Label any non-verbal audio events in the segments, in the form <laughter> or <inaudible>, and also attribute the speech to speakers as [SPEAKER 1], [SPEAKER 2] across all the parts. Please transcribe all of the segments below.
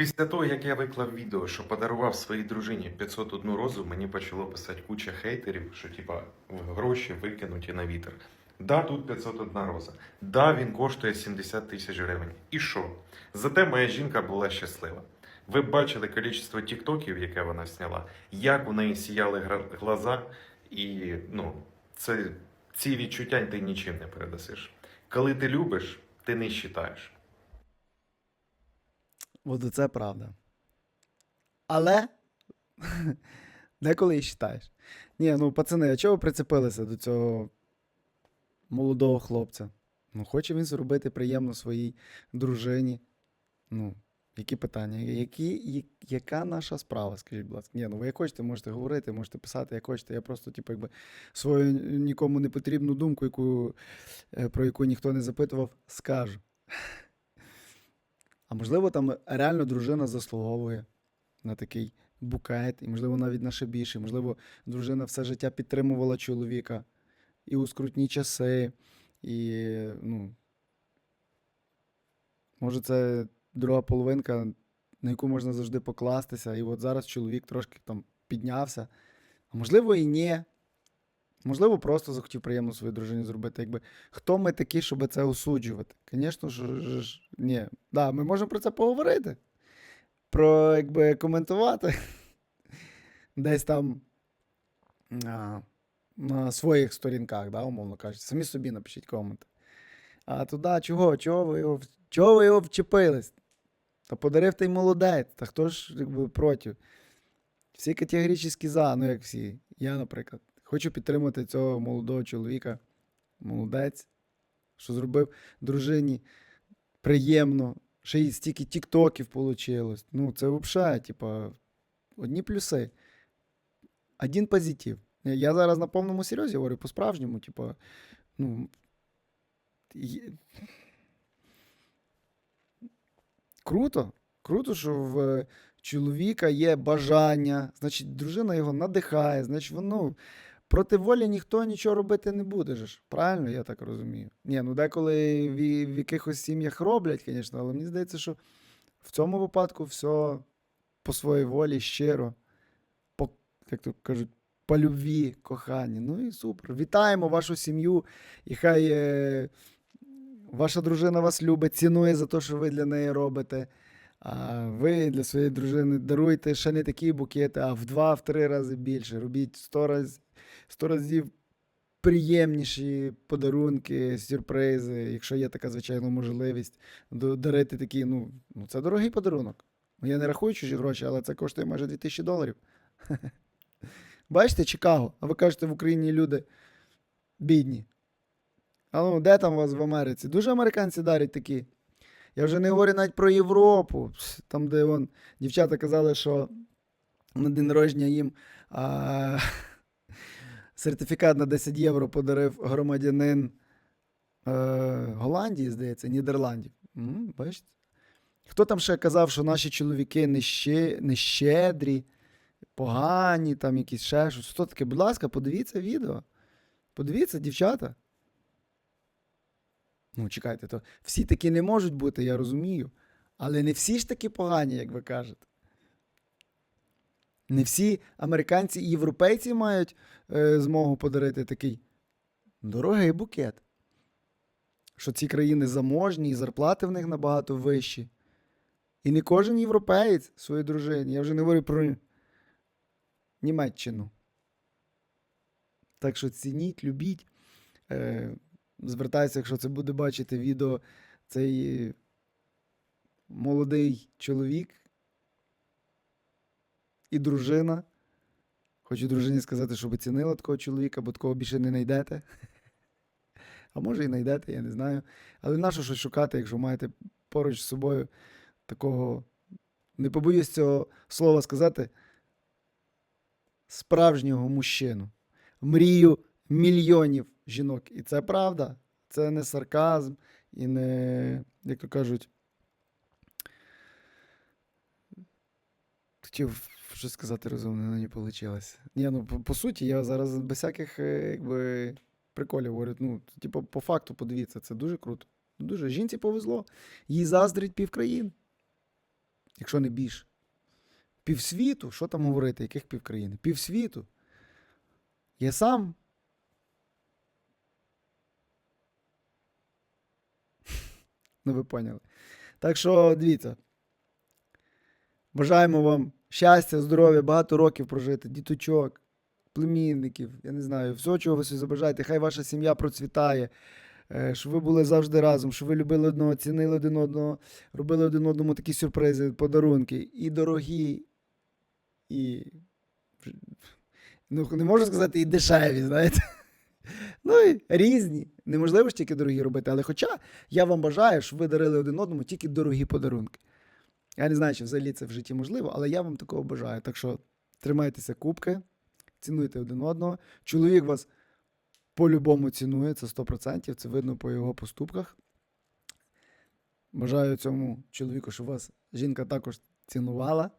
[SPEAKER 1] Після того, як я виклав відео, що подарував своїй дружині 501 розу, мені почало писати куча хейтерів, що типа гроші викинуті на вітер. Да, тут 501 роза. Да, він коштує 70 тисяч гривень. І що? Зате моя жінка була щаслива. Ви бачили кількість тіктоків, яке вона зняла, як у неї сіяли глаза, і ну, це, ці відчуття ти нічим не передасиш. Коли ти любиш, ти не вважаєш.
[SPEAKER 2] От це правда. Але <laughs> деколи і читаєш. Ні, ну пацани, а чого ви прицепилися до цього молодого хлопця? Ну, хоче він зробити приємно своїй дружині. Ну, які питання? Які, яка наша справа, скажіть, будь ласка? Ні, ну ви як хочете, можете говорити, можете писати, як хочете. Я просто, типу, якби свою нікому не потрібну думку, яку, е, про яку ніхто не запитував, скажу. А можливо, там реально дружина заслуговує на такий букет, і, можливо, навіть на ще більше. Можливо, дружина все життя підтримувала чоловіка і у скрутні часи, і, ну, може, це друга половинка, на яку можна завжди покластися. І от зараз чоловік трошки там піднявся. А можливо, і ні. Можливо, просто захотів приємно своїй дружині зробити. Якби хто ми такі, щоб це осуджувати? Звісно ж, ні. Да, ми можемо про це поговорити. Про якби коментувати. <laughs> Десь там а, на своїх сторінках, да, умовно кажучи. Самі собі напишіть коменти. А туди, чого? Чого ви його, чого ви його вчепились? Та подарив той молодець, та хто ж якби проти? Всі категорично за, ну як всі. Я, наприклад, хочу підтримати цього молодого чоловіка. Молодець, що зробив дружині приємно. Ще й стільки тіктоків вийшло. Ну, це взагалі, типа, одні плюси. Один позитив. Я- зараз на повному серйозі говорю по-справжньому, типа, ну. є- Круто. Круто, що в чоловіка є бажання, значить, дружина його надихає, значить, воно проти волі ніхто нічого робити не буде. ж. Правильно, я так розумію. Ні, ну деколи в, в якихось сім'ях роблять, звісно, але мені здається, що в цьому випадку все по своїй волі, щиро, по, як то кажуть, по любві, коханні. Ну і супер. Вітаємо вашу сім'ю, і хай е, ваша дружина вас любить, цінує за те, що ви для неї робите. А ви для своєї дружини даруйте ще не такі букети, а в два, в три рази більше. Робіть сто разів, сто разів приємніші подарунки, сюрпризи, якщо є така звичайна можливість дарити такі. Ну, ну це дорогий подарунок. Ну, я не рахую чужі гроші, але це коштує майже 2000 доларів. <laughs> Бачите, Чикаго, а ви кажете, в Україні люди бідні. А ну, де там у вас в Америці? Дуже американці дарять такі. Я вже не говорю навіть про Європу, там, де вон, дівчата казали, що на день народження їм а, <laughs> сертифікат на 10 євро подарив громадянин е, Голландії, здається, Нідерландів. М, бачите? Хто там ще казав, що наші чоловіки нещи, нещедрі, погані, там якісь ще щось. Хто таке? Будь ласка, подивіться відео. Подивіться, дівчата. Ну, чекайте, то всі такі не можуть бути, я розумію. Але не всі ж такі погані, як ви кажете. Не всі американці і європейці мають е, змогу подарити такий дорогий букет. Що ці країни заможні, і зарплати в них набагато вищі. І не кожен європеєць своїй дружині. Я вже не говорю про Німеччину. Так що цініть, любіть. Е, звертаюся, якщо це буде бачити відео, цей молодий чоловік і дружина. Хочу дружині сказати, щоб цінила такого чоловіка, бо такого більше не знайдете. <laughs> А може і знайдете, я не знаю. Але нащо щось шукати, якщо маєте поруч з собою такого, не побоюсь цього слова сказати, справжнього мужчину. Мрію мільйонів жінок. І це правда. Це не сарказм і не, як то кажуть, хотів щось сказати розумне, не вийшло. Ні, ну по, по суті, я зараз без всяких е, якби, приколів говорю. Ну, типу, по факту подивіться, це дуже круто. Дуже жінці повезло. Їй заздрить півкраїн. якщо не більше. Півсвіту, що там говорити, яких півкраїни? Півсвіту. Я сам. <laughs> Ну, ви поняли. Так що, дивіться. Бажаємо вам щастя, здоров'я, багато років прожити, діточок, племінників, я не знаю, всього, чого ви собі забажаєте. Хай ваша сім'я процвітає, е, щоб ви були завжди разом, щоб ви любили одного, цінили один одного, робили один одному такі сюрпризи, подарунки. І дорогі, і. Ну, не можу сказати, і дешеві, знаєте. Ну і різні. Неможливо ж тільки дорогі робити. Але хоча я вам бажаю, щоб ви дарили один одному тільки дорогі подарунки. Я не знаю, чи взагалі це в житті можливо, але я вам такого бажаю. Так що тримайтеся кубки, цінуйте один одного. Чоловік вас по-любому цінує, це 100%, це видно по його поступках. Бажаю цьому чоловіку, щоб вас жінка також цінувала.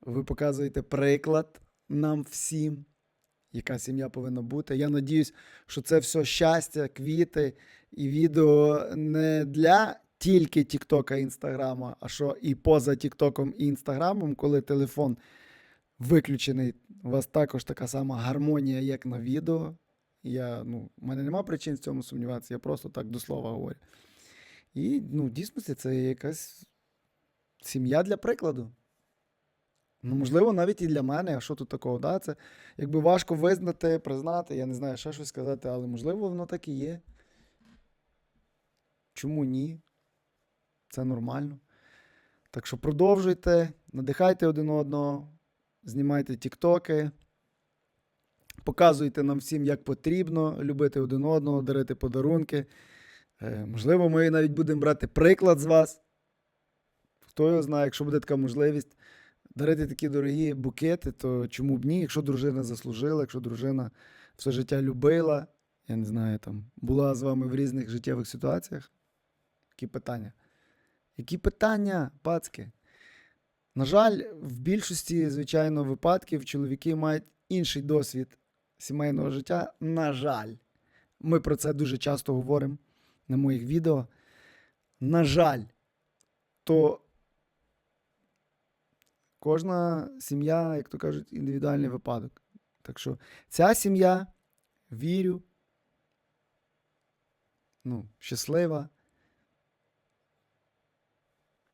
[SPEAKER 2] Ви показуєте приклад нам всім, яка сім'я повинна бути. Я надіюсь, що це все щастя, квіти і відео не для тільки Тіктока і Інстаграма, а що і поза Тіктоком і Інстаграмом, коли телефон виключений, у вас також така сама гармонія, як на відео. Я, ну, у мене нема причин в цьому сумніватися, я просто так до слова говорю. І ну, в дійсності це якась сім'я для прикладу. Ну, можливо, навіть і для мене, а що тут такого? Да? Це якби важко визнати, признати, я не знаю, ще щось сказати, але можливо, воно так і є. Чому ні? Це нормально. Так що продовжуйте, надихайте один одного, знімайте тіктоки, показуйте нам всім, як потрібно любити один одного, дарити подарунки. Е, можливо, ми навіть будемо брати приклад з вас. Хто його знає, якщо буде така можливість дарити такі дорогі букети, то чому б ні? Якщо дружина заслужила, якщо дружина все життя любила, я не знаю, там була з вами в різних життєвих ситуаціях. Які питання? Які питання, пацки? На жаль, в більшості, звичайно, випадків чоловіки мають інший досвід сімейного життя. На жаль, ми про це дуже часто говоримо на моїх відео. На жаль, то кожна сім'я, як то кажуть, індивідуальний випадок. Так що ця сім'я, вірю, ну, щаслива.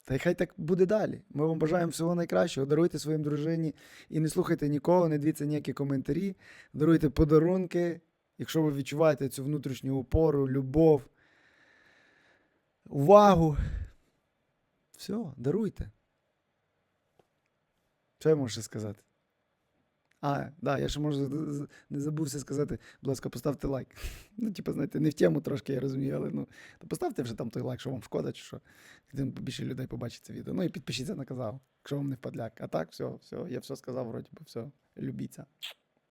[SPEAKER 2] Та й хай так буде далі. Ми вам бажаємо всього найкращого. Даруйте своїм дружині і не слухайте нікого, не дивіться ніякі коментарі. Даруйте подарунки, якщо ви відчуваєте цю внутрішню опору, любов, увагу. Все, даруйте. Що я можу ще сказати? А, да, я ще можу не забувся сказати, будь ласка, поставте лайк. <laughs> Ну, типу, знаєте, не в тему трошки, я розумію, але ну, то поставте вже там той лайк, що вам шкода, чи що. Тим більше людей побачить це відео. Ну і підпишіться на канал, якщо вам не впадляк. А так, все, все, я все сказав, вроді би, все, любіться.